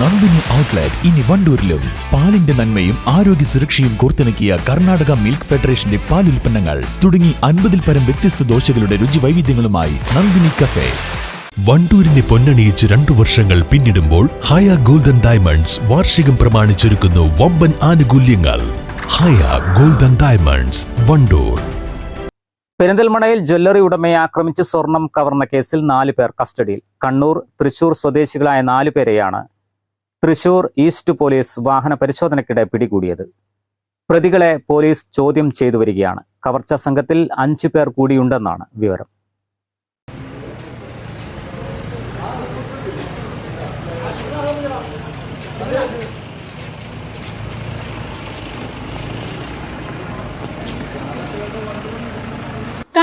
Nandini outlet ഇനി വണ്ടൂരിലും. പാലിന്റെ നന്മയും ആരോഗ്യ സുരക്ഷയും കോർത്തിണക്കിയ കർണാടക മിൽക്ക് ഫെഡറേഷന്റെ പാൽ ഉൽപ്പന്നങ്ങൾ തുടങ്ങി അൻപതിൽ പരം വ്യത്യസ്ത ദോശകളുടെ രുചി വൈവിധ്യങ്ങളുമായി നന്ദിനി കഫേ. വണ്ടൂരിനെ പൊന്നണിയിച്ച് രണ്ടു വർഷങ്ങൾ പിന്നിടുമ്പോൾ ഹയ ഗോൾഡൻ ഡയമണ്ട്സ് വാർഷികം പ്രമാണിച്ചൊരുക്കുന്നു വമ്പൻ ആനുകൂല്യങ്ങൾ. Haya golden diamonds Wandoor. പെരിന്തൽമണയിൽ jewellery ഉടമയെ ആക്രമിച്ച് സ്വർണം കവർന്ന കേസിൽ നാലു പേർ കസ്റ്റഡിയിൽ. കണ്ണൂർ തൃശൂർ സ്വദേശികളായ നാലു പേരെയാണ് തൃശൂർ ഈസ്റ്റ് പോലീസ് വാഹന പരിശോധനയ്ക്കിടെ പിടികൂടിയത്. പ്രതികളെ പോലീസ് ചോദ്യം ചെയ്തു വരികയാണ്. കവർച്ച സംഘത്തിൽ അഞ്ചു പേർ കൂടിയുണ്ടെന്നാണ് വിവരം.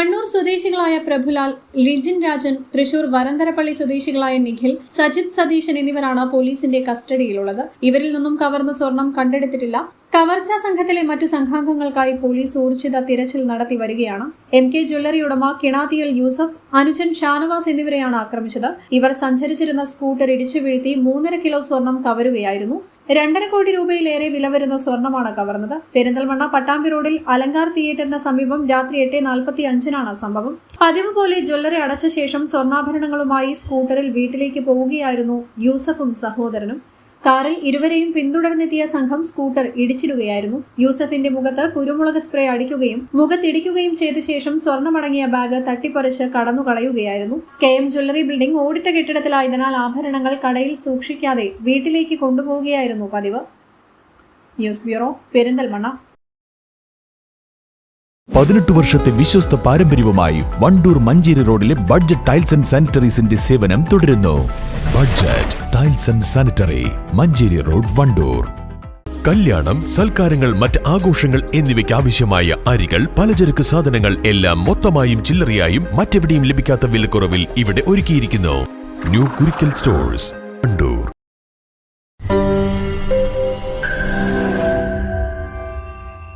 കണ്ണൂർ സ്വദേശികളായ പ്രഭുലാൽ ലിജിൻ രാജൻ തൃശൂർ വരന്തരപ്പള്ളി സ്വദേശികളായ നിഖിൽ സജിത് സതീശൻ എന്നിവരാണ് പോലീസിന്റെ കസ്റ്റഡിയിലുള്ളത്. ഇവരിൽ നിന്നും കവർന്ന സ്വർണം കണ്ടെടുത്തിട്ടില്ല. കവർച്ചാ സംഘത്തിലെ മറ്റു സംഘാംഗങ്ങൾക്കായി പോലീസ് ഊർജിത തിരച്ചിൽ നടത്തി വരികയാണ്. എം കെ ജ്വല്ലറി ഉടമ കിണാത്തിയൽ യൂസഫ് അനുജൻ ഷാനവാസ് എന്നിവരെയാണ് ആക്രമിച്ചത്. ഇവർ സഞ്ചരിച്ചിരുന്ന സ്കൂട്ടർ ഇടിച്ചു വീഴ്ത്തി മൂന്നര കിലോ സ്വർണം കവരുകയായിരുന്നു. രണ്ടര കോടി രൂപയിലേറെ വില വരുന്ന സ്വർണമാണ് കവർന്നത്. പെരിന്തൽമണ്ണ പട്ടാമ്പി റോഡിൽ അലങ്കാർ തിയേറ്ററിന് സമീപം രാത്രി എട്ട് നാൽപ്പത്തി അഞ്ചിനാണ് സംഭവം. പതിവ് പോലെ ജ്വല്ലറി അടച്ച ശേഷം സ്വർണാഭരണങ്ങളുമായി സ്കൂട്ടറിൽ വീട്ടിലേക്ക് പോവുകയായിരുന്നു യൂസഫും സഹോദരനും. കാറിൽ ഇരുവരെയും പിന്തുടർന്നെത്തിയ സംഘം സ്കൂട്ടർ ഇടിച്ചിടുകയായിരുന്നു. യൂസഫിന്റെ മുഖത്ത് കുരുമുളക് സ്പ്രേ അടിക്കുകയും മുഖത്തിടിക്കുകയും ചെയ്ത ശേഷം സ്വർണമടങ്ങിയ ബാഗ് തട്ടിപ്പറിച്ച് കടന്നുകളയുകയായിരുന്നു. കെ എം ജ്വല്ലറി ബിൽഡിംഗ് ഓടിട്ട കെട്ടിടത്തിലായതിനാൽ ആഭരണങ്ങൾ കടയിൽ സൂക്ഷിക്കാതെ വീട്ടിലേക്ക് കൊണ്ടുപോവുകയായിരുന്നു പതിവ്. News bureau Perinthalmanna. പതിനെട്ട് വർഷത്തെ വിശ്വസ്ത പാരമ്പര്യവുമായി വണ്ടൂർ മഞ്ചേരി റോഡിലെ ബഡ്ജറ്റ് ടൈൽസ് ആൻഡ് സാനിറ്ററീസിന്റെ സേവനം തുടരുന്നു. Budget tiles and sanitary Manjeri road Wandoor. കല്യാണം സൽക്കാരങ്ങൾ മറ്റ് ആഘോഷങ്ങൾ എന്നിവയ്ക്ക് ആവശ്യമായ അരികൾ പലചരക്ക് സാധനങ്ങൾ എല്ലാം മൊത്തമായും ചില്ലറയായും മറ്റെവിടെയും ലഭിക്കാത്ത വിലക്കുറവിൽ ഇവിടെ ഒരുക്കിയിരിക്കുന്നു. New Kurikkal stores Wandoor.